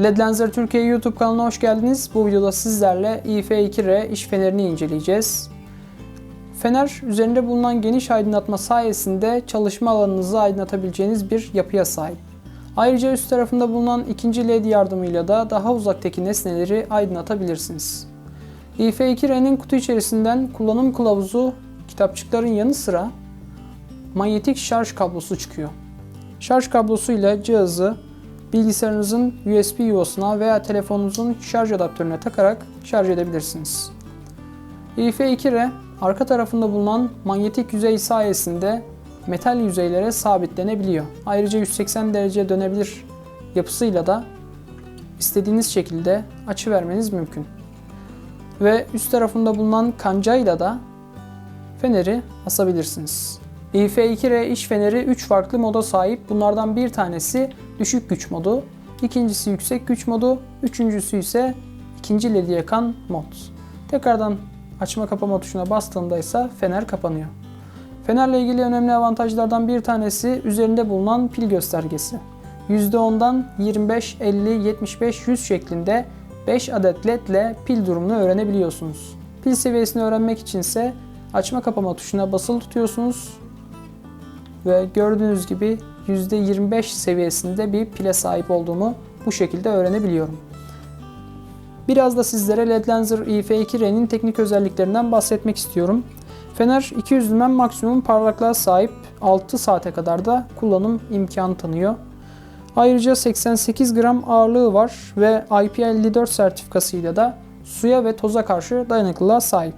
LEDlenzer Türkiye YouTube kanalına hoş geldiniz. Bu videoda sizlerle IF2R iş fenerini inceleyeceğiz. Fener üzerinde bulunan geniş aydınlatma sayesinde çalışma alanınızı aydınlatabileceğiniz bir yapıya sahip. Ayrıca üst tarafında bulunan ikinci led yardımıyla da daha uzaktaki nesneleri aydınlatabilirsiniz. IF2R'nin kutu içerisinden kullanım kılavuzu, kitapçıkların yanı sıra manyetik şarj kablosu çıkıyor. Şarj kablosuyla cihazı bilgisayarınızın USB yuvasına veya telefonunuzun şarj adaptörüne takarak şarj edebilirsiniz. IF2R arka tarafında bulunan manyetik yüzey sayesinde metal yüzeylere sabitlenebiliyor. Ayrıca 180 derece dönebilir yapısıyla da istediğiniz şekilde açı vermeniz mümkün. Ve üst tarafında bulunan kancayla da feneri asabilirsiniz. IF2R iş feneri 3 farklı moda sahip. Bunlardan bir tanesi düşük güç modu, ikincisi yüksek güç modu, üçüncüsü ise ikinci ledi yakan mod. Tekrardan açma kapama tuşuna bastığında ise fener kapanıyor. Fenerle ilgili önemli avantajlardan bir tanesi üzerinde bulunan pil göstergesi. %10'dan 25, 50, 75, 100 şeklinde 5 adet led ile pil durumunu öğrenebiliyorsunuz. Pil seviyesini öğrenmek içinse açma kapama tuşuna basılı tutuyorsunuz ve gördüğünüz gibi %25 seviyesinde bir pile sahip olduğumu bu şekilde öğrenebiliyorum. Biraz da sizlere LEDlenzer IF2R'nin teknik özelliklerinden bahsetmek istiyorum. Fener 200 lümen maksimum parlaklığa sahip 6 saate kadar da kullanım imkanı tanıyor. Ayrıca 88 gram ağırlığı var ve IP54 sertifikasıyla da suya ve toza karşı dayanıklılığa sahip.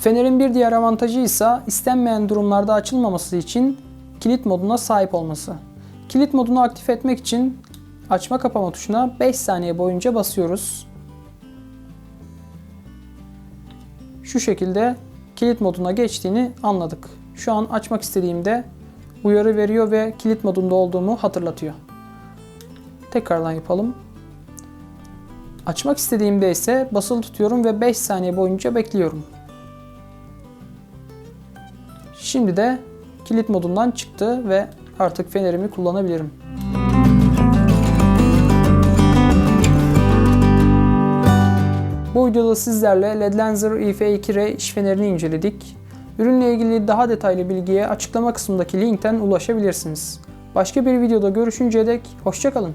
Fenerin bir diğer avantajı ise istenmeyen durumlarda açılmaması için kilit moduna sahip olması. Kilit modunu aktif etmek için açma kapama tuşuna 5 saniye boyunca basıyoruz. Şu şekilde kilit moduna geçtiğini anladık. Şu an açmak istediğimde uyarı veriyor ve kilit modunda olduğumu hatırlatıyor. Tekrardan yapalım. Açmak istediğimde ise basılı tutuyorum ve 5 saniye boyunca bekliyorum. Şimdi de kilit modundan çıktı ve artık fenerimi kullanabilirim. Bu videoda sizlerle LEDlenzer IF2R iş fenerini inceledik. Ürünle ilgili daha detaylı bilgiye açıklama kısmındaki linkten ulaşabilirsiniz. Başka bir videoda görüşünceye dek hoşçakalın.